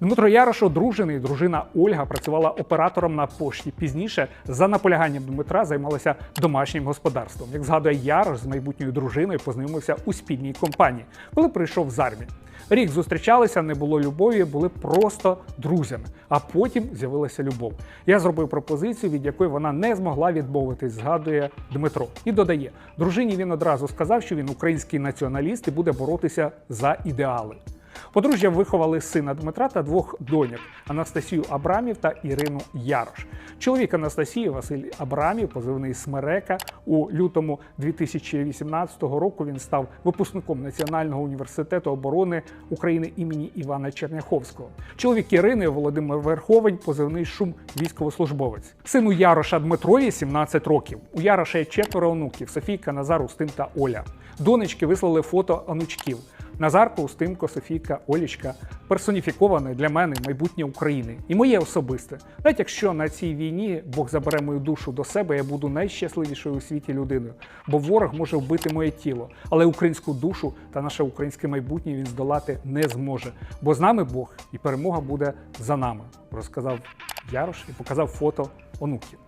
Дмитро Ярош одружений, дружина Ольга працювала оператором на пошті. Пізніше, за наполяганням Дмитра, займалася домашнім господарством. Як згадує Ярош, з майбутньою дружиною познайомився у спільній компанії, коли прийшов з армії. Рік зустрічалися, не було любові, були просто друзями. А потім з'явилася любов. Я зробив пропозицію, від якої вона не змогла відмовитись, згадує Дмитро. І додає: дружині він одразу сказав, що він український націоналіст і буде боротися за ідеали. Подружжя виховали сина Дмитра та двох доньок Анастасію Абрамів та Ірину Ярош. Чоловік Анастасії Василь Абрамів, позивний Смерека, у лютому 2018 року він став випускником Національного університету оборони України імені Івана Черняховського. Чоловік Ірини Володимир Верховень, позивний шум військовослужбовець. Сину Яроша Дмитрові 17 років. У Яроша є четверо онуків: Софійка, Назар, Устим та Оля. Донечки вислали фото онучків. Назарко, Устимко, Софійка, Олічка персоніфіковане для мене майбутнє України і моє особисте. Навіть якщо на цій війні Бог забере мою душу до себе, я буду найщасливішою у світі людиною, бо ворог може вбити моє тіло, але українську душу та наше українське майбутнє він здолати не зможе. Бо з нами Бог і перемога буде за нами, розказав Ярош і показав фото онуків.